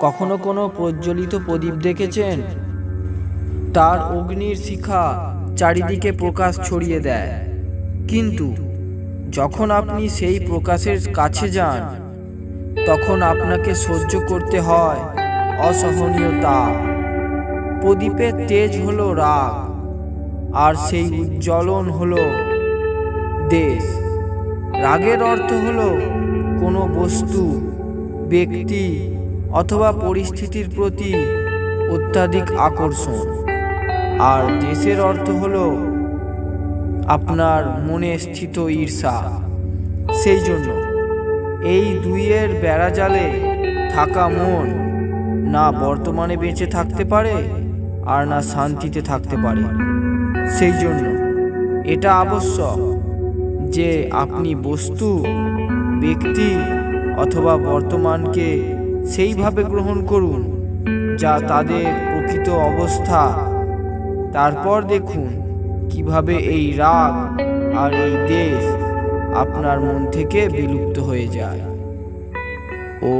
কখনো কোনো প্রজ্বলিত প্রদীপ দেখেছেন? তার অগ্নির শিখা চারিদিকে প্রকাশ ছড়িয়ে দেয়। কিন্তু যখন আপনি সেই প্রকাশের কাছে যান, তখন আপনাকে সহ্য করতে হয় অসহনীয় তাপ। প্রদীপের তেজ হলো রাগ, আর সেই উজ্জ্বলন হলো দেশ। রাগের অর্থ হলো কোনো বস্তু, ব্যক্তি অথবা পরিস্থিতির প্রতি অত্যাধিক আকর্ষণ। আর দেশের অর্থ হলো আপনার মনে স্থিত ঈর্ষা। সেই জন্য এই দুইয়ের বেড়াজালে থাকা মন না বর্তমানে বেঁচে থাকতে পারে আর না শান্তিতে থাকতে পারে। সেই জন্য এটা আবশ্যক যে আপনি বস্তু ব্যক্তি অথবা বর্তমানকে সেইভাবে গ্রহণ করুন যা তাদের প্রকৃত অবস্থা। তারপর দেখুন কীভাবে এই রাগ আর এই দেশ আপনার মন থেকে বিলুপ্ত হয়ে যায়। ও